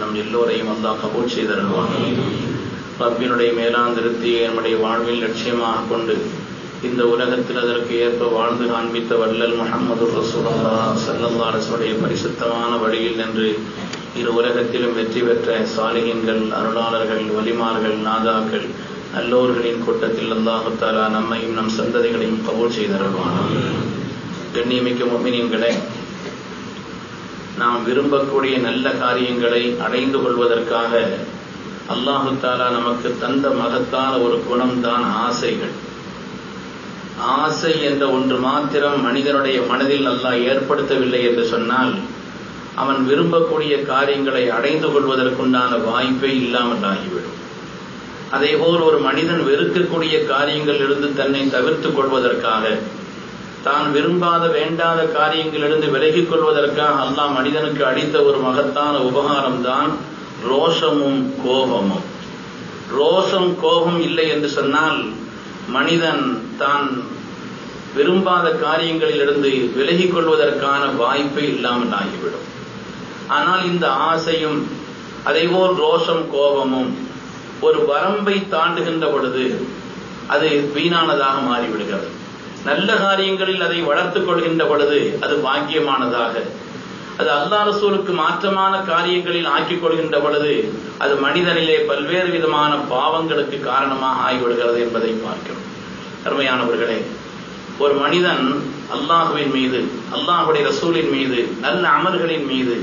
நம் எல்லோரையும் அல்லாஹ் கபூல் செய்தருள்வான். ரப்பினுடைய மேலான் திருப்தியை நம்முடைய வாழ்வில் லட்சியமாக கொண்டு இந்த உலகத்தில் அதற்கு ஏற்ப வாழ்ந்து காண்பித்த வள்ளல் முகமது ரசூலா சல்லல்லா அரசுடைய பரிசுத்தமான வழியில் நின்று இரு உலகத்திலும் வெற்றி பெற்ற சாலிகின்கள் அருளாளர்கள் வலிமார்கள் நாதாக்கள் நல்லோர்களின் கூட்டத்தில் அல்லாஹுத்தாலா நம்மையும் நம் சந்ததிகளையும் கபூல் செய்தருவான் கண்ணியமிக்க முமினியன்களே நாம் விரும்பக்கூடிய நல்ல காரியங்களை அடைந்து கொள்வதற்காக அல்லாஹு தாலா நமக்கு தந்த மகத்தான ஒரு குணம்தான் ஆசைகள். ஆசை என்ற ஒன்று மாத்திரம் மனிதனுடைய மனதில் அல்லாஹ் ஏற்படுத்தவில்லை என்று சொன்னால் அவன் விரும்பக்கூடிய காரியங்களை அடைந்து கொள்வதற்குண்டான வாய்ப்பே இல்லாமல் ஆகிவிடும். அதேபோல் ஒரு மனிதன் வெறுக்கக்கூடிய காரியங்களிலிருந்து தன்னை தவிர்த்துக் கொள்வதற்காக தான் விரும்பாத வேண்டாத காரியங்களிலிருந்து விலகிக் கொள்வதற்காக அல்லாஹ் மனிதனுக்கு அளித்த ஒரு மகத்தான உபகாரம் தான் ரோஷமும் கோபமும். ரோஷம் கோபம் இல்லை என்று சொன்னால் மனிதன் தான் விரும்பாத காரியங்களிலிருந்து விலகிக் கொள்வதற்கான வாய்ப்பே இல்லாமல் ஆகிவிடும். ஆனால் இந்த ஆசையும் அதேபோல் ரோஷம் கோபமும் ஒரு வரம்பை தாண்டுகின்ற பொழுது அது வீணானதாக மாறிவிடுகிறது. நல்ல காரியங்களில் அதை வளர்த்துக் கொள்கின்ற பொழுது அது பாக்கியமானதாக. அது அல்லா ரசூலுக்கு மாற்றமான காரியங்களில் ஆக்கிக் கொள்கின்ற பொழுது அது மனிதனிலே பல்வேறு விதமான பாவங்களுக்கு காரணமாக ஆகிவிடுகிறது என்பதை பார்க்கிறோம். அருமையானவர்களே ஒரு மனிதன் அல்லாஹுவின் மீது அல்லாஹுடைய ரசூலின் மீது நல்ல அமல்களின் மீது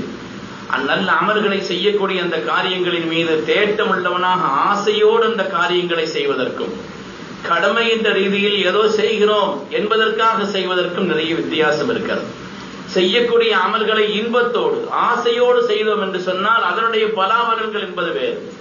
அந்நல்ல அமல்களை செய்யக்கூடிய அந்த காரியங்களின் மீது தேட்டம் உள்ளவனாக ஆசையோடு அந்த காரியங்களை செய்வதற்கும் கடமை என்ற ரீதியில் ஏதோ செய்கிறோம் என்பதற்காக செய்வதற்கும் நிறைய வித்தியாசம் இருக்கிறது. செய்யக்கூடிய அமல்களை இன்பத்தோடு ஆசையோடு செய்தோம் என்று சொன்னால் அதனுடைய பலாபலன்கள் என்பது வேறு.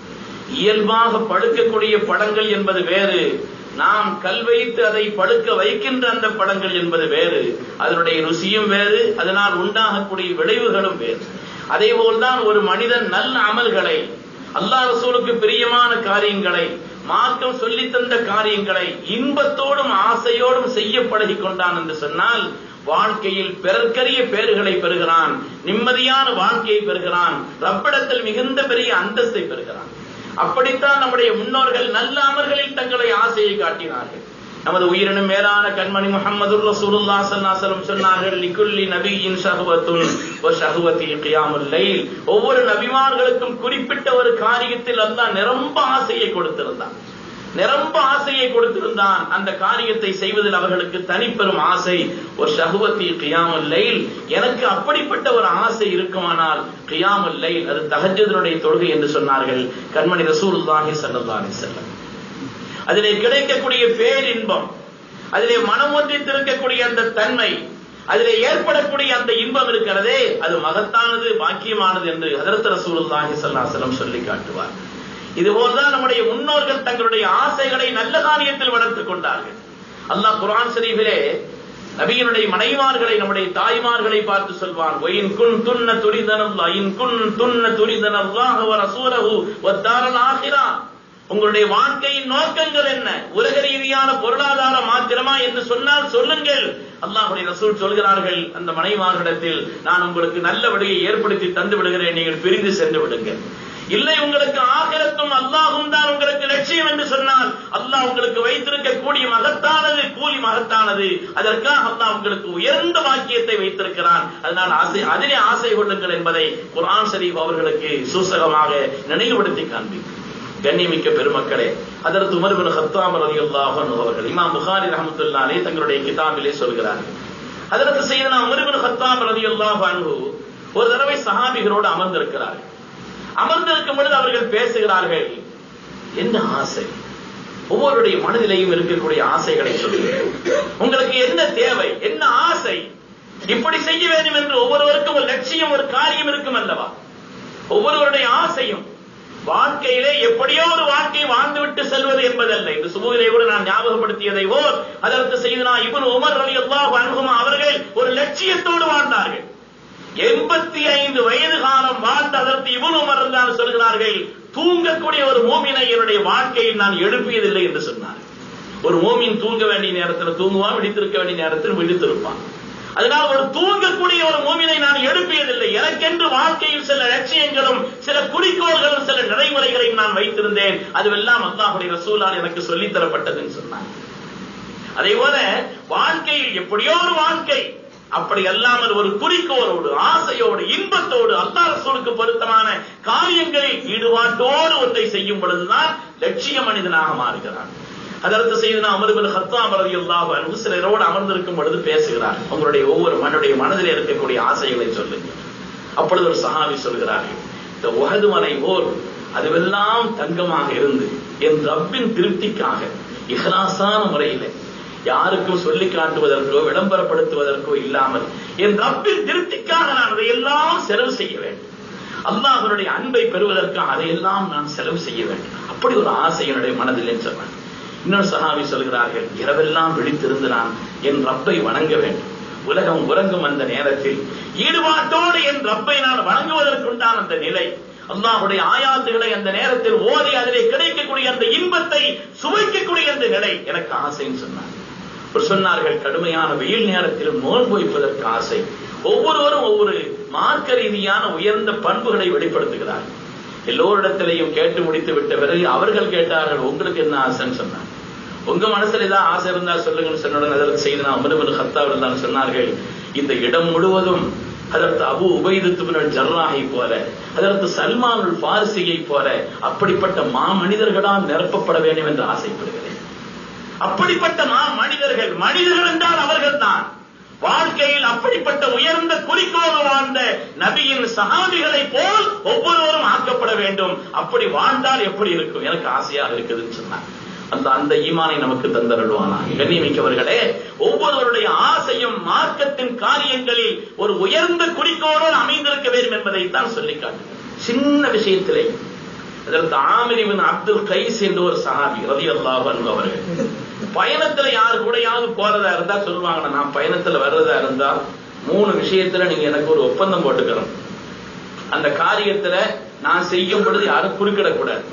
இயல்பாக படுக்கக்கூடிய படங்கள் என்பது வேறு. நாம் கல் வைத்து அதை படுக்க வைக்கின்ற அந்த படங்கள் என்பது வேறு. அதனுடைய ருசியும் வேறு அதனால் உண்டாகக்கூடிய விளைவுகளும் வேறு. அதே போல்தான் ஒரு மனிதன் நல்ல அமல்களை அல்லாஹ் ரசூலுக்கு பிரியமான காரியங்களை மார்க்கம் சொல்லி தந்த காரியங்களை இன்பத்தோடும் ஆசையோடும் செய்ய பழகி கொண்டான் என்று சொன்னால் வாழ்க்கையில் பிறர்க்கரிய பேறுகளை பெறுகிறான் நிம்மதியான வாழ்க்கையை பெறுகிறான் ரப்பிடத்தில் மிகுந்த பெரிய அந்தஸ்தை பெறுகிறான். அப்படித்தான் நம்முடைய முன்னோர்கள் நல்ல அமர்களில் தங்களை ஆசையை காட்டினார்கள். நமது உயிரினும் மேலான கண்மணி முகமது ரசூலுல்லா சல்லாசலம் சொன்னார்கள் லிக்குல்லி நபியின் சகுவத்தும் ஒரு ஷஹவத்தி லைல் ஒவ்வொரு நபிமார்களுக்கும் குறிப்பிட்ட ஒரு காரியத்தில் அல்லாஹ் நிரம்ப ஆசையை கொடுத்திருந்தான். நிரம்ப ஆசையை கொடுத்திருந்தான். அந்த காரியத்தை செய்வதில் அவர்களுக்கு தனிப்பெரும் ஆசை ஒரு சகுவத்தி கியாமுல் லைல் எனக்கு அப்படிப்பட்ட ஒரு ஆசை இருக்குமானால் கியாமுல் லைல் அது தகஜதனுடைய தொழுகை என்று சொன்னார்கள் கண்மணி ரசூல் ஸல்லல்லாஹு செல்லதானே வஸல்லம். அதிலே கிடைக்கக்கூடிய பேரின்பம் அதிலே மனம் ஒன்றித்திருக்கக்கூடிய அந்த தன்மை அதிலே ஏற்படக்கூடிய அந்த இன்பம் இருக்கிறதே அது மகத்தானது பாக்கியமானது என்று ஹதரத் ரசூலுல்லாஹி ஸல்லல்லாஹு சொல்லி காட்டுவார். இதுபோல்தான் நம்முடைய முன்னோர்கள் தங்களுடைய ஆசைகளை நல்ல காரியத்தில் வளர்த்துக் கொண்டார்கள். அல்லாஹ் குரான் ஷரீஃபிலே நபியினுடைய மனைவார்களை நம்முடைய தாய்மார்களை பார்த்து சொல்வான் ஒயின் குன் துன்ன துரிதனல்லா இன் குன் துன்ன துரிதனல்லாஹ வ ரசூலஹு வத்தாரல் ஆகிரா. உங்களுடைய வாழ்க்கையின் நோக்கங்கள் என்ன? உலக ரீதியான பொருளாதார மாத்திரமா என்று சொன்னால் சொல்லுங்கள். அல்லாஹுடைய ரசூல் சொல்கிறார்கள் அந்த மனைவார்களிடத்தில் நான் உங்களுக்கு நல்ல வழியை ஏற்படுத்தி தந்து விடுகிறேன். நீங்கள் பிரிந்து சென்று விடுங்கள். இல்லை உங்களுக்கு ஆகிரத்தும் அல்லாஹும் தான் உங்களுக்கு லட்சியம் என்று சொன்னால் அல்லாஹ் உங்களுக்கு வைத்திருக்கக்கூடிய மகத்தானது கூலி மகத்தானது. அதற்காக அல்லாஹ் உங்களுக்கு உயர்ந்த வாக்கியத்தை வைத்திருக்கிறான். அதனால் ஆசை அதிலே ஆசை கொள்ளுங்கள் என்பதை குரான் ஷரீப் அவர்களுக்கு சூசகமாக நினைவுபடுத்தி காண்பிக்கும். கண்ணியமிக்க பெருமக்களே அதற்கு உமர் பின் ஹத்தாம் ரலியல்லாஹு அவர்கள் இமாம் புகாரி ரஹமத்துல்லாலே தங்களுடைய கிதாபிலே சொல்கிறார்கள் அதற்கு செய்தனா உமர் பின் ஹத்தாம் ரலியல்லாஹு அன்ஹு ஒரு தடவை சஹாபிகளோடு அமர்ந்திருக்கிறார்கள் அமர்ந்திருக்கும் பொழுது அவர்கள் பேசுகிறார்கள் என்ன ஆசை? ஒவ்வொருடைய மனதிலையும் இருக்கக்கூடிய ஆசைகளை சொல்லுங்கள் உங்களுக்கு என்ன தேவை? என்ன ஆசை? இப்படி செய்ய வேண்டும் என்று ஒவ்வொருவருக்கும் ஒரு லட்சியம் ஒரு காரியம் இருக்கும் அல்லவா? ஒவ்வொருவருடைய ஆசையும் வாழ்க்கையிலே எப்படியோ ஒரு வாழ்க்கையை வாழ்ந்துவிட்டு செல்வது என்பதல்ல. இந்த சுமூகிலே கூட நான் ஞாபகப்படுத்தியதை போல் அதற்கு செய்தனா இவன் உமர் அலி அல்லாஹ் அனுகுமா அவர்கள் ஒரு லட்சியத்தோடு வாழ்ந்தார்கள். எண்பத்தி ஐந்து வயது காலம் வாழ்ந்த அதற்கு இவன் உமர் தான் சொல்கிறார்கள் தூங்கக்கூடிய ஒரு மூமினை என்னுடைய வாழ்க்கையில் நான் எழுப்பியதில்லை என்று சொன்னார். ஒரு மூமின் தூங்க வேண்டிய நேரத்தில் தூங்குவான் விழித்திருக்க வேண்டிய நேரத்தில் விழித்திருப்பான். அதனால் ஒரு தூங்கக்கூடிய ஒரு மூமினை நான் எழுப்பியதில்லை. எனக்கென்று வாழ்க்கையில் சில லட்சியங்களும் சில குறிக்கோள்களும் சில நடைமுறைகளையும் நான் வைத்திருந்தேன். அதுவெல்லாம் அல்லாஹுடைய ரசூலால் எனக்கு சொல்லித்தரப்பட்டதுன்னு சொன்னாங்க. அதே போல வாழ்க்கையில் எப்படியோ ஒரு வாழ்க்கை அப்படி அல்லாமல் ஒரு குறிக்கோளோடு ஆசையோடு இன்பத்தோடு அல்லா ரசூலுக்கு பொருத்தமான காரியங்களில் ஈடுபாட்டோடு ஒன்றை செய்யும் பொழுதுதான் லட்சிய மனிதனாக மாறுகிறான். அதற்கு செய்து அமருபின் ஹத்தாம் ரலியல்லாஹு அன்ஹு சிலரோடு அமர்ந்திருக்கும் பொழுது பேசுகிறார் உங்களுடைய ஒவ்வொரு மனுடைய மனதில் இருக்கக்கூடிய ஆசைகளை சொல்லுங்க அப்பொழுது ஒரு சஹாபி சொல்கிறார்கள் இந்த உகது மலை போல் அதுவெல்லாம் தங்கமாக இருந்து என் ரப்பின் திருப்திக்காக இஹ்லாசான முறையில் யாருக்கும் சொல்லி காட்டுவதற்கோ விளம்பரப்படுத்துவதற்கோ இல்லாமல் என் ரப்பின் திருப்திக்காக நான் அதையெல்லாம் செலவு செய்ய வேண்டும். அல்லாஹனுடைய அன்பை பெறுவதற்காக அதையெல்லாம் நான் செலவு செய்ய வேண்டும். அப்படி ஒரு ஆசை என்னுடைய மனதில் சொன்னேன் இன்னொரு சஹாபி சொல்கிறார்கள் இரவெல்லாம் விழித்திருந்து நான் என் ரப்பை வணங்க வேண்டும். உலகம் உறங்கும் அந்த நேரத்தில் ஈடுபாட்டோடு என் ரப்பை நான் வணங்குவதற்குண்டான அந்த நிலை அல்லாஹுடைய ஆயாத்துகளை அந்த நேரத்தில் ஓதி அதிலே கிடைக்கக்கூடிய அந்த இன்பத்தை சுவைக்கக்கூடிய அந்த நிலை எனக்கு ஆசைன்னு சொன்னார். சொன்னார்கள் கடுமையான வெயில் நேரத்தில் நோன்பு வைப்பதற்கு ஆசை. ஒவ்வொருவரும் ஒவ்வொரு மார்க்க ரீதியான உயர்ந்த பண்புகளை வெளிப்படுத்துகிறார் எல்லோரிடத்திலையும் கேட்டு முடித்து விட்ட பிறகு அவர்கள் கேட்டார்கள் உங்களுக்கு என்ன ஆசைன்னு சொன்னாங்க உங்க மனசுல ஏதாவது ஆசை இருந்தா சொல்லுங்கன்னு சொன்னுடன் அதற்கு செய்து நான் அமருபன் ஹத்தா இருந்தான்னு சொன்னார்கள். இந்த இடம் முழுவதும் அதற்கு அபு உபைதத்துவன் ஜர்ராஹை போல அதற்கு சல்மான் பாரிசியை போல அப்படிப்பட்ட மா மனிதர்களால் நிரப்பப்பட வேண்டும் என்று ஆசைப்படுகிறேன். அப்படிப்பட்ட மா மனிதர்கள் மனிதர்கள் என்றால் அவர்கள் தான் வாழ்க்கையில் அப்படிப்பட்ட உயர்ந்த குறிக்கோள் வாழ்ந்த நபியின் சகாபிகளை போல் ஒவ்வொருவரும் ஆக்கப்பட வேண்டும். அப்படி வாழ்ந்தால் எப்படி இருக்கும்? எனக்கு ஆசையாக இருக்குதுன்னு சொன்னார். அந்த அந்த ஈமானை நமக்கு தந்தருள்வானா? கண்ணியமிக்கவர்களே ஒவ்வொருவருடைய ஆசையும் மார்க்கத்தின் காரியங்களில் ஒரு உயர்ந்த குறிக்கோளோடு அமைந்திருக்க வேண்டும் என்பதைத்தான் சொல்லி காட்டுகிறேன் சின்ன விஷயத்திலே அதற்கு ஆமிரிவின் அப்துல் கைஸ் என்று ஒரு சஹாபி ரதி அல்லாஹ் அவர்கள். பயணத்துல யாரு கூடயாவது போறதா இருந்தா சொல்லுவாங்க நான் பயணத்துல வர்றதா இருந்தா மூணு விஷயத்துல நீங்க எனக்கு ஒரு ஒப்பந்தம் போட்டுக்கணும். அந்த காரியத்துல நான் செய்யும் பொழுது யாரும் குறுக்கிடக்கூடாது.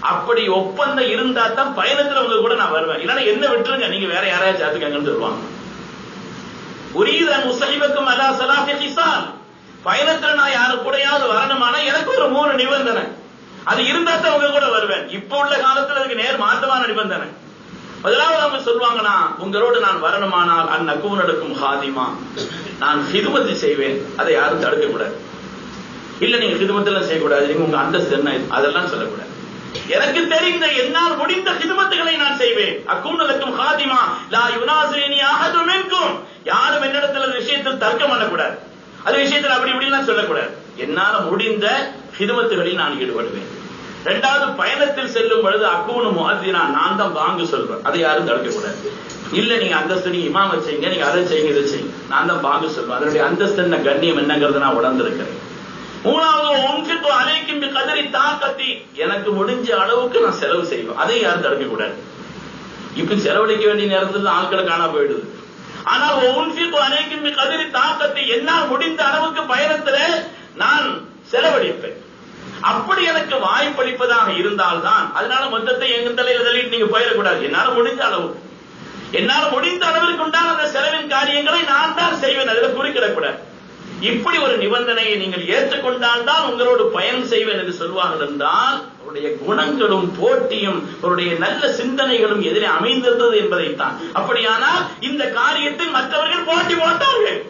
அப்படி ஒப்பந்தம் இருந்தா தான் பயணத்துல உங்க கூட நான் வருவேன். இல்லைன்னா என்ன விட்டுருங்க நீங்க வேற யாரையாச்சும் சேர்த்துக்கங்கன்னு சொல்லுவாங்க. உரியதன் முசைவக்கும் அல்லா சலாஹி பயணத்துல நான் யாரு கூடயாவது வரணுமானா எனக்கு ஒரு மூணு நிபந்தனை. அது இருந்தா தான் உங்க கூட வருவேன். இப்ப உள்ள காலத்துல அதுக்கு நேர் மாற்றமான நிபந்தனை. முதலாவது அவங்க சொல்லுவாங்கன்னா உங்களோடு நான் வரணுமானால் அந்நக்கூன் நடக்கும் ஹாதிமா. நான் ஹிதுமத்து செய்வேன். அதை யாரும் தடுக்க கூடாது இல்ல நீங்க ஹிதுமத்தெல்லாம் செய்யக்கூடாது. நீங்க உங்க அந்தஸ்து என்ன? அதெல்லாம் சொல்லக்கூடாது. எனக்கு தெரிந்த என்னால் முடிந்த ஹிதுமத்துகளை நான் செய்வேன். அக்கூனலுக்கும் ஹாதிமா. லா யுனாசினி அஹதும் யாரும் என்னிடத்துல அந்த விஷயத்தில் தர்க்கம் பண்ணக்கூடாது. அது விஷயத்தில் அப்படி இப்படிலாம் சொல்லக்கூடாது. என்னால முடிந்த ஹிதமத்துகளில் நான் ஈடுபடுவேன். இரண்டாவது பயணத்தில் செல்லும் பொழுது அக்கூனு முகத்தினா நான் தான் வாங்க சொல்றேன் அதை யாரும் தடுக்கக்கூடாது. இல்ல நீங்க அந்தஸ்து நீங்க இமாம செய்யுங்க நீங்க அதை செய்யுங்க இதை செய்யுங்க. நான் தான் வாங்க சொல்றேன் அதனுடைய அந்தஸ்து என்ன கண்ணியம் என்னங்கிறது நான் உணர்ந்திருக்கிறேன். மூணாவது உன்கிட்ட அலைக்கும் கதறி தாக்கத்தி. எனக்கு முடிஞ்ச அளவுக்கு நான் செலவு செய்வேன். அதை யாரும் தடுக்க கூடாது இப்ப செலவழிக்க வேண்டிய நேரத்தில் ஆட்களை காணா போயிடுது. ஆனால் உன்கிட்ட அலைக்கும் கதறி தாக்கத்தை என்னால் முடிந்த அளவுக்கு பயணத்துல நான் செலவழிப்பேன். அப்படி எனக்கு வாய்ப்பளிப்பதாக இருந்தால்தான் அதனால மொத்தத்தை எங்க தலையில தள்ளிட்டு நீங்க போயிடக்கூடாது. என்னால முடிஞ்ச அளவு. என்னால முடிந்த அளவிற்கு உண்டான அந்த செலவின் காரியங்களை நான் தான் செய்வேன். அதுல குறிக்கிடக்கூடாது. இப்படி ஒரு நிபந்தனையை நீங்கள் ஏற்றுக்கொண்டால் தான் உங்களோடு பயன் செய்வேன் என்று சொல்வார்கள் என்றால் அவருடைய குணங்களும் போட்டியும் அவருடைய நல்ல சிந்தனைகளும் எதிரே அமைந்திருந்தது என்பதைத்தான். அப்படியானால் இந்த காரியத்தில் மற்றவர்கள் போட்டி போட்டார்கள்.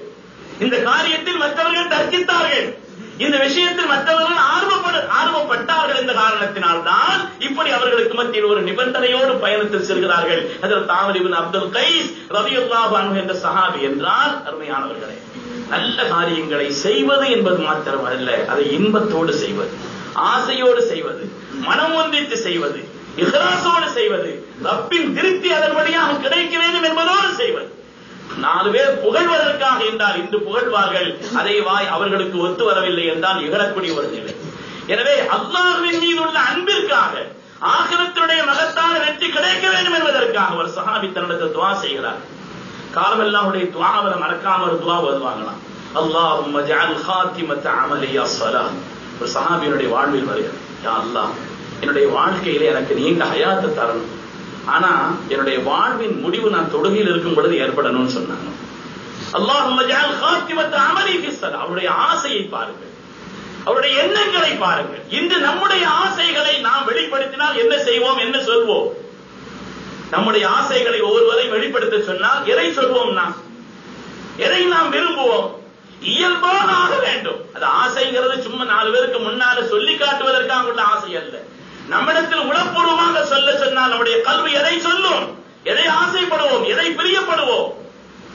இந்த காரியத்தில் மற்றவர்கள் தர்க்கித்தார்கள். இந்த விஷயத்தில் மற்றவர்கள் ஆர்வப்பட ஆர்வப்பட்டார்கள் என்ற காரணத்தினால் தான் இப்படி அவர்களுக்கு மத்தியில் ஒரு நிபந்தனையோடு பயணத்தில் செல்கிறார்கள். அதில் தாமரிபின் அப்துல் கைஸ் ரபியுல்லாஹ் என்ற சஹாபி என்றால் அருமையானவர்களே நல்ல காரியங்களை செய்வது என்பது மாத்திரம் அல்ல அதை இன்பத்தோடு செய்வது ஆசையோடு செய்வது மனம் ஒன்றித்து செய்வது இஹ்லாசோடு செய்வது ரப்பின் திருப்தி அதன் வழியாக கிடைக்க வேண்டும் என்பதோடு செய்வது. நாலு பேர் புகழ்வதற்காக என்றால் இன்று புகழ்வார்கள். அதை வாய் அவர்களுக்கு ஒத்து வரவில்லை என்றால் இகழக்கூடிய ஒரு நிலை. எனவே அல்லாஹுவின் மீது உள்ள அன்பிற்காக ஆகிரத்தினுடைய மகத்தான வெற்றி கிடைக்க வேண்டும் என்பதற்காக ஒரு சஹாபி தன்னிடத்தை துவா செய்கிறார். காலமெல்லாமுடைய துவாவை மறக்காம ஒரு துவா வருவாங்களாம் அல்லாஹும் ஜஅல் ஹாத்திமத்த அமலி அஸ்ஸலாஹ் ஒரு சஹாபியினுடைய வாழ்வில் வருகிறது. யா அல்லாஹ் என்னுடைய வாழ்க்கையிலே எனக்கு நீண்ட ஹயாத்தை தரணும். ஆனா என்னுடைய வாழ்வின் முடிவு நான் தொடுகையில் இருக்கும் பொழுது ஏற்படணும்னு சொன்னாங்க. அவருடைய ஆசையை பாருங்கள். அவருடைய எண்ணங்களை பாருங்கள். இன்று நம்முடைய ஆசைகளை நாம் வெளிப்படுத்தினால் என்ன செய்வோம் என்ன சொல்வோம்? நம்முடைய ஆசைகளை ஒவ்வொருவரை வெளிப்படுத்த சொன்னால் எதை சொல்வோம் நாம்? எதை நாம் விரும்புவோம்? இயல்பாக ஆக வேண்டும். அது ஆசைங்கிறது சும்மா நாலு பேருக்கு முன்னால சொல்லி காட்டுவதற்காக உள்ள ஆசை அல்ல. நம்மிடத்தில் உளப்பூர்வமாக சொல்ல சொன்னால் நம்முடைய கல்வி எதை சொல்லும்? எதை ஆசைப்படுவோம்? எதை பிரியப்படுவோம்?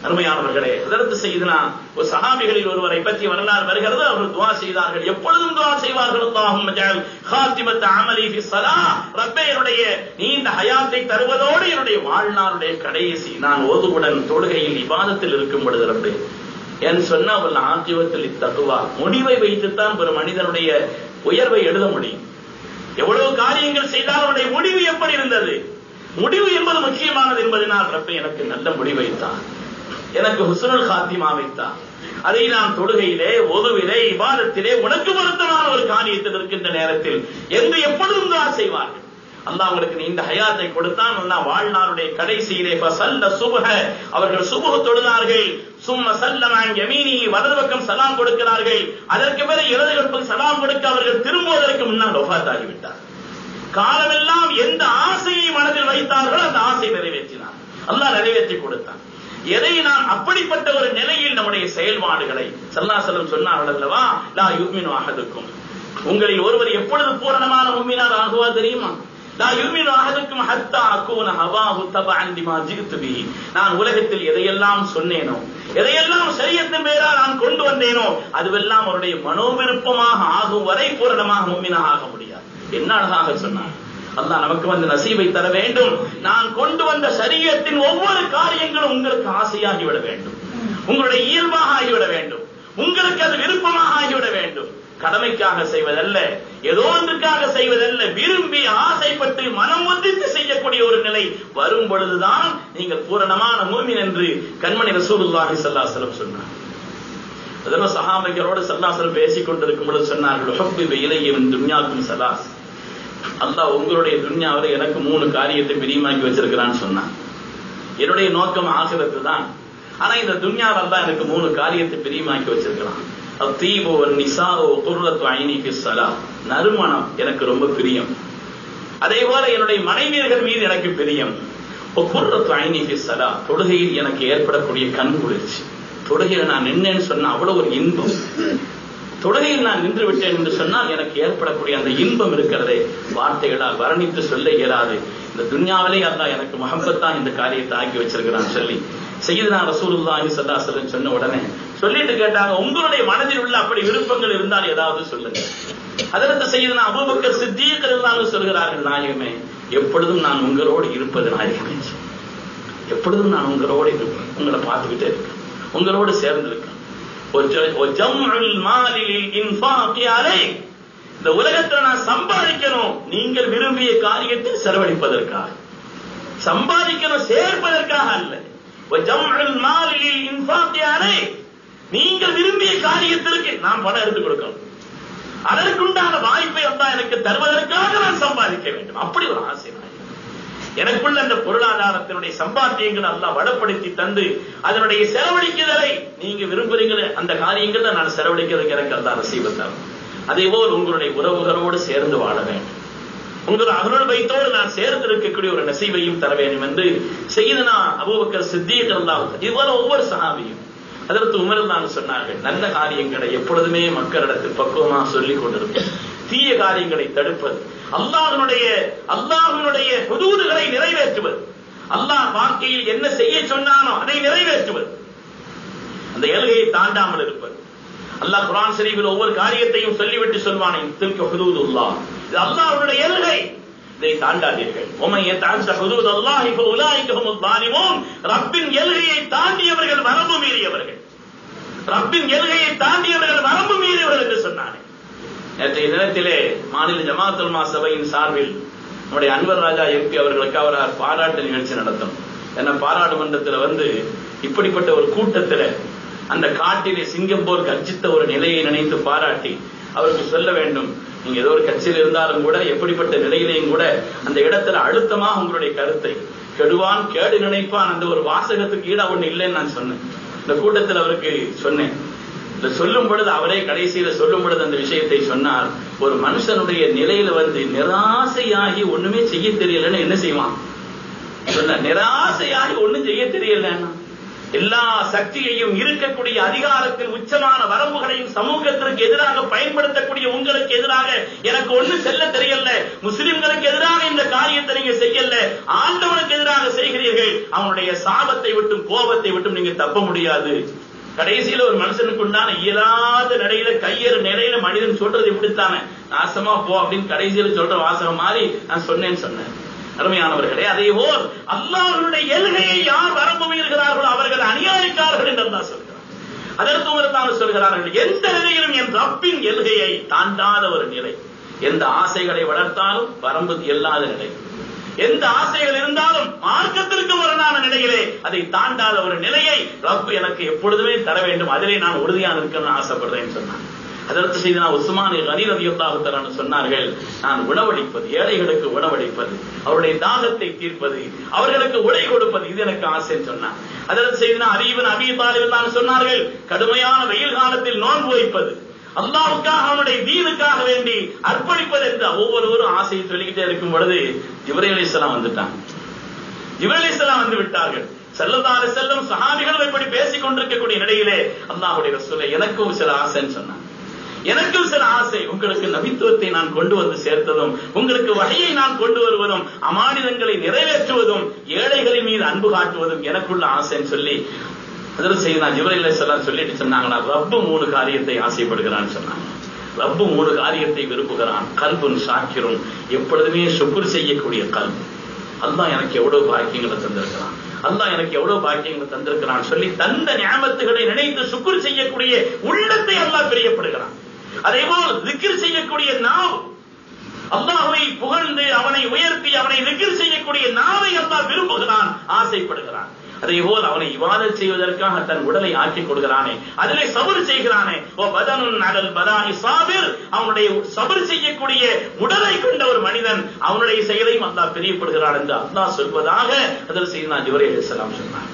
அருமையானவர்களே அதற்கு செய்தனா ஒரு சகாபிகளில் ஒருவரை பற்றி வரலாறு வருகிறது. அவர்கள் துவா செய்தார்கள். எப்பொழுதும் துவா செய்வார்கள். அல்லாஹும் ஜஅல் ஹாத்திமத் அமலி ஃபி ரப்பே என்னுடைய நீண்ட ஹயாத்தை தருவதோடு என்னுடைய வாழ்நாளுடைய கடைசி நான் ஓதுவுடன் தொழுகையில் இபாதத்தில் இருக்கும் பொழுது ரப்பே என் சொன்ன அவள் ஆக்கியவத்தில் இத்தகுவா. முடிவை வைத்துத்தான் ஒரு மனிதனுடைய உயர்வை எழுத முடியும். எவ்வளவு காரியங்கள் செய்தால் அவனுடைய முடிவு எப்படி இருந்தது? முடிவு என்பது முக்கியமானது என்பதனால் ரப்ப எனக்கு நல்ல முடிவை தான். எனக்கு ஹுசனுல் ஹாத்திமா வைத்தான் அதை நாம் தொழுகையிலே ஒதுவிலே விவாதத்திலே உனக்கு வருத்தமான ஒரு காரியத்தில் இருக்கின்ற நேரத்தில் எங்கு எப்பொழுதும் தான் செய்வார்கள். அல்லாஹ் அவங்களுக்கு நீண்ட ஹயாத்தை கொடுத்தான். அல்லாஹ் வாழ்நாளுடைய கடைசியிலே ஃபசல்ல சுபஹ. அவர்கள் சுபஹ தொழுதார்கள். சும்ம சல்லமான் யமீனி. வலது பக்கம் சலாம் கொடுக்கிறார்கள். அதற்கு பிறகு இடது பக்கம் சலாம் கொடுக்க அவர்கள் திரும்புவதற்கு முன்னால் ஒஃபாத் ஆகிவிட்டார் காலமெல்லாம் எந்த ஆசையை மனதில் வைத்தார்களோ அந்த ஆசை நிறைவேற்றினார். அல்லாஹ் நிறைவேற்றி கொடுத்தான். எதை நாம் அப்படிப்பட்ட ஒரு நிலையில் நம்முடைய செயல்பாடுகளை சல்லாசலம் சொன்னார்கள் அல்லவா? லா யுக்மின் அஹதுக்கும். உங்களில் ஒருவர் எப்பொழுது பூரணமான உண்மையினார் ஆகுவா தெரியுமா? லா யுக்மின் அஹதுக்கும் ஹத்தா அக்கூன ஹவாஹு தபஅன் லிமா ஜிக்து நான் உலகத்தில் எதையெல்லாம் சொன்னேனோ எதையெல்லாம் சரியத்தின் பேரா நான் கொண்டு வந்தேனோ அதுவெல்லாம் அவருடைய மனோவிருப்பமாக ஆகும் வரை பூரணமாக மும்மினாக ஆக முடியாது. என்ன அழகாக சொன்னார். அல்லாஹ் நமக்கு வந்து நசீவை தர வேண்டும். நான் கொண்டு வந்த சரியத்தின் ஒவ்வொரு காரியங்களும் உங்களுக்கு ஆசையாகிவிட வேண்டும். உங்களுடைய இயல்பாக ஆகிவிட வேண்டும். உங்களுக்கு அது விருப்பமாக ஆகிவிட வேண்டும். கடமைக்காக செய்வதல்ல ஏதோ ஒன்றுக்காக செய்வதல்ல விரும்பி ஆசைப்பட்டு மனம் ஒன்றித்து செய்யக்கூடிய ஒரு நிலை வரும் பொழுதுதான் நீங்கள் பூரணமான மூமின் என்று கண்மணி ரசூலுல்லாஹி சல்லாசலம் சொன்னார். அதனால சல்லாசலம் பேசிக் கொண்டிருக்கும் பொழுது சொன்னார்கள் ஹுப்பி இலையும் துன்யாக்கும் சலாஸ். அல்லாஹ் உங்களுடைய துன்யாவில் எனக்கு மூணு காரியத்தை பிரியமாக்கி வச்சிருக்கிறான்னு சொன்னான். என்னுடைய நோக்கம் ஆசிரத்து தான் ஆனா இந்த துன்யாவில் தான் எனக்கு மூணு காரியத்தை பிரியமாக்கி வச்சிருக்கிறான். அத்தீபோ நிசாவோ குர்ரத்து ஐனிக்கு சலா நறுமணம் எனக்கு ரொம்ப பிரியம். அதே போல என்னுடைய மனைவியர்கள் மீது எனக்கு பிரியம். குர்ரத்து ஐனிக்கு சலா தொழுகையில் எனக்கு ஏற்படக்கூடிய கண் குளிர்ச்சி. தொழுகையில் நான் நின்னேன்னு சொன்னா அவ்வளவு ஒரு இன்பம். தொழுகையில் நான் நின்று விட்டேன் என்று சொன்னால் எனக்கு ஏற்படக்கூடிய அந்த இன்பம் இருக்கிறதே. வார்த்தைகளால் வர்ணித்து சொல்ல இயலாது. இந்த துன்யாவிலே அல்லா எனக்கு மகப்பத்தான் இந்த காரியத்தை ஆக்கி வச்சிருக்கிறான் சொல்லி. செய்தனா ரசூலுல்லாஹி ஸல்லல்லாஹு சொன்ன உடனே சொல்லிட்டு கேட்டாங்க உங்களுடைய மனதில் உள்ள அப்படி விருப்பங்கள் இருந்தால் ஏதாவது சொல்லுங்க. அதற்கு செய்தனா அபுபக்கர் சித்தியர்கள் இருந்தாலும் சொல்கிறார்கள் நாயகமே எப்பொழுதும் நான் உங்களோடு இருப்பது நாயகமே. எப்பொழுதும் நான் உங்களோடு இருப்பேன். உங்களை பார்த்துக்கிட்டே இருக்கேன் உங்களோடு சேர்ந்து இருக்கேன் இந்த உலகத்துல நான் சம்பாதிக்கணும். நீங்கள் விரும்பிய காரியத்தில் செலவழிப்பதற்காக. சம்பாதிக்கணும் சேர்ப்பதற்காக அல்ல. நீங்கள் விரும்பிய காரியத்திற்கு நான் பணம் எடுத்து கொடுக்கணும் அதற்குண்டான வாய்ப்பை வந்தா எனக்கு தருவதற்காக நான் சம்பாதிக்க வேண்டும். அப்படி ஒரு ஆசை எனக்குள்ள அந்த பொருளாதாரத்தினுடைய சம்பாத்தியங்களை எல்லாம் வளப்படுத்தி தந்து அதனுடைய செலவழிக்குதலை நீங்க விரும்புறீங்களே அந்த காரியங்களை நான் செலவழிக்கிறதுக்கு எனக்கு அல்லா நசீபத்தார் அதே போல் உங்களுடைய உறவுகளோடு சேர்ந்து வாழ வேண்டும். உங்கள் அருள் வைத்தோடு நான் சேர்ந்து இருக்கக்கூடிய ஒரு நசீவையும் தர வேண்டும் என்று செய்தனா அபுபக்கர் சித்தியக் அல்லாஹ் இதுபோல ஒவ்வொரு சகாபியும் அதற்கு உமர் தான் சொன்னார்கள் நல்ல காரியங்களை எப்பொழுதுமே மக்களிடத்தில் பக்குவமா சொல்லிக் கொண்டிருப்பேன் தீய காரியங்களை தடுப்பது அல்லாஹனுடைய அல்லாஹனுடைய புதூதுகளை நிறைவேற்றுவது. அல்லாஹ் வாழ்க்கையில் என்ன செய்ய சொன்னானோ அதை நிறைவேற்றுவது. அந்த எல்கையை தாண்டாமல் இருப்பது. அல்லாஹ் குரான் சரீபில் ஒவ்வொரு காரியத்தையும் சொல்லிவிட்டு சொல்வானே திருக்க ஹுதூதுல்லா இது அல்லாஹனுடைய எல்கை இதை தாண்டாதீர்கள். உமையை தாண்ட ஹுதூத் அல்லாஹ் இப்போ உலாய்க்கஹும் ரப்பின் எல்கையை தாண்டியவர்கள் வரம்பு மீறியவர்கள். ரப்பின் எல்கையை தாண்டியவர்கள் வரம்பு மீறியவர்கள் என்று சொன்னானே. நேற்றைய தினத்திலே மாநில ஜமாத்துல் மா சபையின் சார்பில் நம்முடைய அன்வர் ராஜா எம்பி அவர்களுக்கு அவர் பாராட்டு நிகழ்ச்சி நடத்தும் என்ன பாராளுமன்றத்தில் வந்து இப்படிப்பட்ட ஒரு கூட்டத்தில் அந்த காட்டிலே சிங்கம் போல் கர்ஜித்த ஒரு நிலையை நினைத்து பாராட்டி அவருக்கு சொல்ல வேண்டும். நீங்க ஏதோ ஒரு கட்சியில் இருந்தாலும் கூட எப்படிப்பட்ட நிலையிலையும் கூட அந்த இடத்துல அழுத்தமாக உங்களுடைய கருத்தை கெடுவான் கேடு நினைப்பான் அந்த ஒரு வாசகத்துக்கு ஈடா ஒண்ணு இல்லைன்னு நான் சொன்னேன். இந்த கூட்டத்தில் அவருக்கு சொன்னேன். இந்த சொல்லும் பொழுது அவரே கடைசியில சொல்லும் பொழுது அந்த விஷயத்தை சொன்னார். ஒரு மனுஷனுடைய நிலையில வந்து நிராசையாகி ஒண்ணுமே செய்ய தெரியலன்னு என்ன செய்வான்? சொன்ன நிராசையாகி ஒண்ணும் செய்ய தெரியலன்னா? எல்லா சக்தியையும் இருக்கக்கூடிய அதிகாரத்தின் உச்சமான வரம்புகளையும் சமூகத்திற்கு எதிராக பயன்படுத்தக்கூடிய உங்களுக்கு எதிராக எனக்கு ஒண்ணு செல்ல தெரியல. முஸ்லிம்களுக்கு எதிராக இந்த காரியத்தை நீங்க செய்யல. ஆண்டவனுக்கு எதிராக செய்கிறீர்கள். அவனுடைய சாபத்தை விட்டும் கோபத்தை விட்டும் நீங்க தப்ப முடியாது. கடைசியில ஒரு மனுஷனுக்கு உண்டான இயலாத நிலையில கையறு நிலையில மனிதன் சொல்றது இப்படித்தானே? நாசமா போ அப்படின்னு கடைசியில சொல்ற வாசகம் மாதிரி நான் சொன்னேன்னு சொன்னேன். அருமையானவர்களே அதே போல் அல்லாஹ்வுடைய எல்கையை யார் வரம்பு மீறுகிறார்களோ அவர்கள் அநியாயிக்கார்கள் என்று அல்லாஹ் சொல்கிறார் அதற்கு உமர்தான் சொல்கிறார்கள் எந்த நிலையிலும் என் ரப்பின் எல்கையை தாண்டாத ஒரு நிலை. எந்த ஆசைகளை வளர்த்தாலும் வரம்பு இல்லாத நிலை. எந்த ஆசைகள் இருந்தாலும் மார்க்கத்திற்கு முரணான நிலையிலே அதை தாண்டாத ஒரு நிலையை ரப்பு எனக்கு எப்பொழுதுமே தர வேண்டும். அதிலே நான் உறுதியாக இருக்கணும்னு ஆசைப்படுறேன்னு சொன்னான். அதற்கு செய்து நான் உஸ்மானி கனி ரதியுல்லாஹு சொன்னார்கள் நான் உணவளிப்பது ஏழைகளுக்கு உணவளிப்பது அவருடைய தாகத்தை தீர்ப்பது அவர்களுக்கு உடை கொடுப்பது இது எனக்கு ஆசைன்னு சொன்னான். அதற்கு செய்து அறிவன் அரீவன் அபி சொன்னார்கள் கடுமையான வெயில் காலத்தில் நோன்பு வைப்பது அல்லாவுக்காக அவனுடைய வீணுக்காக வேண்டி அர்ப்பணிப்பது என்று ஒவ்வொருவரும் ஆசையை சொல்லிக்கிட்டே இருக்கும் பொழுது ஜிப்ரீல் வந்துட்டான். வந்துட்டாங்க வந்து விட்டார்கள். செல்லதாறு செல்லும் சஹாபிகளும் இப்படி பேசிக் கொண்டிருக்கக்கூடிய நிலையிலே அல்லாஹுடைய ரசூலை எனக்கும் சில ஆசைன்னு சொன்னான். எனக்கும் சில ஆசை. உங்களுக்கு நபித்துவத்தை நான் கொண்டு வந்து சேர்த்ததும் உங்களுக்கு வகையை நான் கொண்டு வருவதும் அமானிதங்களை நிறைவேற்றுவதும் ஏழைகளின் மீது அன்பு காட்டுவதும் எனக்குள்ள ஆசைன்னு சொல்லி அதில் செய்தான் ஜிவரில் செல்லாம் சொல்லிட்டு சொன்னாங்கன்னா ரப்பு மூணு காரியத்தை ஆசைப்படுகிறான்னு சொன்னாங்க. ரப்பு மூணு காரியத்தை விரும்புகிறான். கல்புன் சாக்கிரும் எப்பொழுதுமே சுக்குர் செய்யக்கூடிய கல்பு. அல்லாஹ் எனக்கு எவ்வளவு பாக்கியங்களை தந்திருக்கிறான். அல்லாஹ் எனக்கு எவ்வளவு பாக்கியங்களை தந்திருக்கிறான் சொல்லி தந்த ஞாபகத்துகளை நினைத்து சுக்குர் செய்யக்கூடிய உள்ளத்தை அல்லாஹ் பிரியப்படுகிறான். அதே போல் திக்ர் செய்யக்கூடிய நாம் அல்லாஹுவை புகழ்ந்து அவனை உயர்த்தி அவனை திக்ர் செய்யக்கூடிய நாவை அல்லாஹ் விரும்புகிறான் ஆசைப்படுகிறான். அதே போல் அவனை இவாதம் செய்வதற்காக தன் உடலை ஆக்கிக் கொடுக்கிறானே அதிலே சபர் செய்கிறானே. ஓ பதனுன் அகல் பதானி சாபிர். அவனுடைய சபர் செய்யக்கூடிய உடலை கொண்ட ஒரு மனிதன் அவனுடைய செயலையும் அல்லாஹ் பிரியப்படுகிறான் என்று அல்லாஹ் சொல்வதாக அதில் செய்தான் ஜிவரே அலிஸ்லாம் சொன்னார்.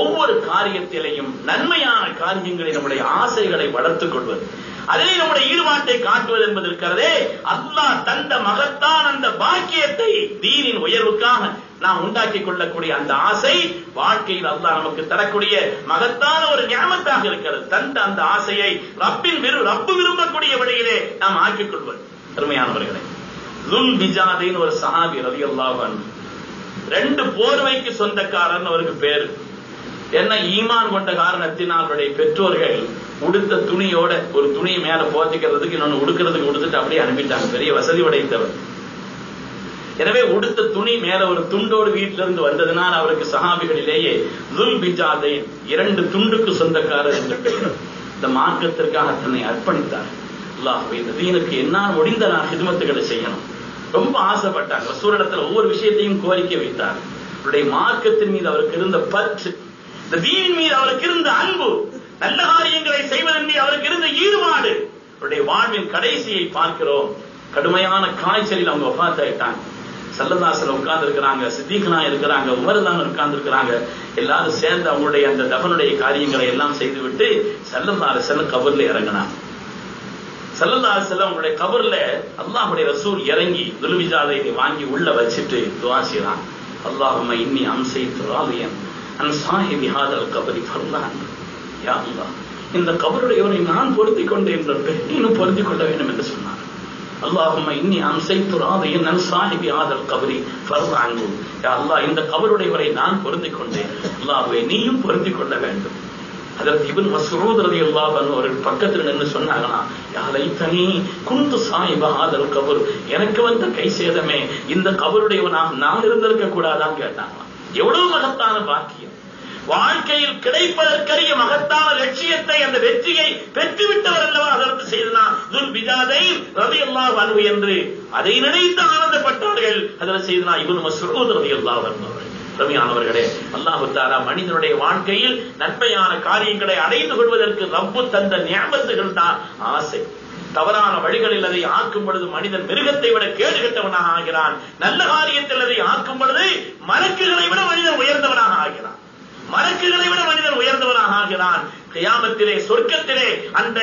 ஒவ்வொரு காரியத்திலையும் நன்மையான காரியங்களை நம்முடைய ஆசைகளை வளர்த்துக் கொள்வது அதிலே நம்முடைய ஈடுபாட்டை காட்டுவது என்பது இருக்கிறதே. அல்லாஹ் தந்த மகத்தான் அந்த பாக்கியத்தை தீனின் உயர்வுக்காக நாம் உண்டாக்கி கொள்ளக்கூடிய அந்த ஆசை வாழ்க்கையில் அல்லாஹ் நமக்கு தரக்கூடிய மகத்தான ஒரு ஞாபகத்தாக இருக்கிறது. தந்த அந்த ஆசையை ரப்பின் விரு ரப்பு விரும்பக்கூடிய வழியிலே நாம் ஆக்கிக் கொள்வது. அருமையானவர்களே துல் பிஜாதின் ஒரு சஹாபி ரவி அல்லாஹன் ரெண்டு போர்வைக்கு சொந்தக்காரன் அவருக்கு பேரு. என்ன ஈமான் கொண்ட காரணத்தினால் அவருடைய பெற்றோர்கள் உடுத்த துணியோட ஒரு துணியை மேல போத்திக்கிறதுக்கு இன்னொன்னு உடுக்கிறதுக்கு உடுத்துட்டு அப்படியே அனுப்பிட்டாங்க. பெரிய வசதி உடைத்தவர். எனவே உடுத்த துணி மேல ஒரு துண்டோடு வீட்டிலிருந்து வந்ததுனால் அவருக்கு சகாபிகளிலேயே துல் பிஜாதை இரண்டு துண்டுக்கு சொந்தக்காரர் என்று பெயர். இந்த மார்க்கத்திற்காக தன்னை அர்ப்பணித்தார். இந்த தீனுக்கு என்னால் முடிந்த நான் ஹிதமத்துகளை செய்யணும். ரொம்ப ஆசைப்பட்டாங்க. சூரடத்துல ஒவ்வொரு விஷயத்தையும் கோரிக்கை வைத்தார். அவருடைய மார்க்கத்தின் மீது அவருக்கு இருந்த பற்று இந்த தீனின் மீது அவருக்கு இருந்த அன்பு நல்ல காரியங்களை செய்வதன் மீது அவருக்கு இருந்த ஈடுபாடு. அவருடைய வாழ்வின் கடைசியை பார்க்கிறோம். கடுமையான காய்ச்சலில் அவங்க ஒப்பாத்தாயிட்டாங்க சல்லதாசன் உட்கார்ந்து இருக்கிறாங்க சித்திகனா இருக்கிறாங்க உமர்தான் உட்கார்ந்து இருக்கிறாங்க எல்லாரும் சேர்ந்து அவங்களுடைய அந்த தகனுடைய காரியங்களை எல்லாம் செய்துவிட்டு சல்லதாசன் செல்ல கபர்ல இறங்கினாங்க. சல்லல்லாறு செல்ல அவங்களுடைய கபர்ல அல்லாஹுடைய ரசூல் இறங்கி துலுவிஜாதை வாங்கி உள்ள வச்சுட்டு துவா செய்யறான் அல்லாஹும இன்னி அம்சை துராலியன் அன் சாஹிபி ஹாதல் கபரி ஃபர்லான் யா இந்த கபருடையவரை நான் பொருத்திக் கொண்டேன் ரப்பே நீனும் பொருத்திக் கொள்ள வேண்டும் என்று சொன்னார். அல்லாஹும் இன்னி அம்சைத்து ராதையின் நன் சாஹிபி ஆதல் கபரி ஃபர்லான்கு அல்லாஹ் இந்த கபருடையவரை நான் பொருந்தி கொண்டேன். அல்லாஹ்வே நீயும் பொருந்தி கொள்ள வேண்டும். அதற்கு இவன் மசூத் ரதி அல்லாஹ் அவர்கள் பக்கத்தில் நின்று சொன்னாங்கன்னா யாரை தனி குந்து சாஹிப ஆதல் கபர் எனக்கு வந்த கை சேதமே. இந்த கபருடையவனாக நான் இருந்திருக்க கூடாதான்னு கேட்டாங்களாம். எவ்வளவு மகத்தான பாக்கியம். வாழ்க்கையில் கிடைப்பதற்கரிய மகத்தான லட்சியத்தை அந்த வெற்றியை பெற்றுவிட்டவர் அல்லவா அதற்கு செய்தனா? துல் பிஜாதை ரவி அல்லா வனு என்று. அதை நினைத்து ஆனந்தப்பட்டார்கள். அதில் செய்தனா இவன் மசூத் ரவி அல்லா வருபவர்கள் ரவியானவர்களே அல்லாஹு தாரா மனிதனுடைய வாழ்க்கையில் நன்மையான காரியங்களை அடைந்து கொள்வதற்கு ரப்பு தந்த ஞாபகத்துகள் தான் ஆசை. தவறான வழிகளில் அதை ஆக்கும் பொழுது மனிதன் மிருகத்தை விட கேடு கெட்டவனாக ஆகிறான். நல்ல காரியத்தில் அதை ஆக்கும் பொழுது மலக்குகளை விட மனிதன் உயர்ந்தவனாக ஆகிறான். மலக்குகளை விட மனிதன் உயர்ந்தவனாக ஆகிறான். கியாமத்திலே சொர்க்கத்திலே அந்த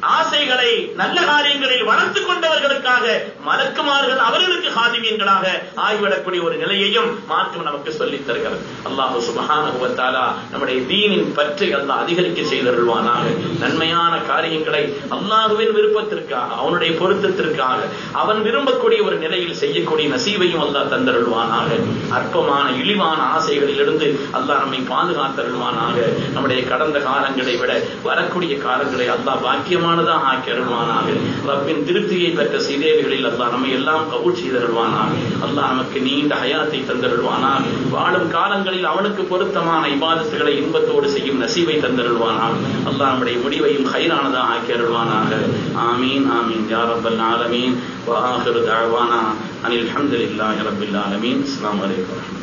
ஆசைகளை நல்ல காரியங்களில் வளர்த்து கொண்டவர்களுக்காக மலக்குமார்கள் அவர்களுக்கு ஹாதிமியன்களாக ஆகிவிடக்கூடிய ஒரு நிலையையும் மாற்றம் நமக்கு சொல்லித் தருகிறது. அல்லாஹு சுபஹானஹு நம்முடைய தீனின் பற்றை அல்லாஹ் அதிகரிக்க செய்தருள்வானாக. நன்மையான காரியங்களை அல்லாஹுவின் விருப்பத்திற்காக அவனுடைய பொருத்தத்திற்காக அவன் விரும்பக்கூடிய ஒரு நிலையில் செய்யக்கூடிய நசீவையும் அல்லாஹ் தந்தருள்வானாக. அற்பமான இழிவான ஆசைகளிலிருந்து அல்லாஹ் நம்மை பாதுகாத்தருள்வானாக. நம்முடைய கடந்த காலங்கள் விட வரக்கூடிய காலங்களை அல்லாஹ் பாக்கியமானதாக ஆக்கி அருள்வானாக ரப்பின் திருப்தியை பெற்ற சீதேவிகளில் அல்லாஹ் நம்மை எல்லாம் கபூல் செய்தருள்வானாக அல்லாஹ் நமக்கு நீண்ட ஹயாத்தை தந்தருள்வானாக வாழும் காலங்களில் அவனுக்கு பொருத்தமான இபாதத்துகளை இன்பத்தோடு செய்யும் நசீவை தந்தருள்வானாக அல்லாஹ் நம்முடைய முடிவையும் ஹைரானதாக ஆக்கி அருள்வானாக ஆமீன் ஆமீன் யா ரப்பல் ஆலமீன் وآخر دعوانا أن الحمد لله رب العالمين السلام عليكم ورحمة الله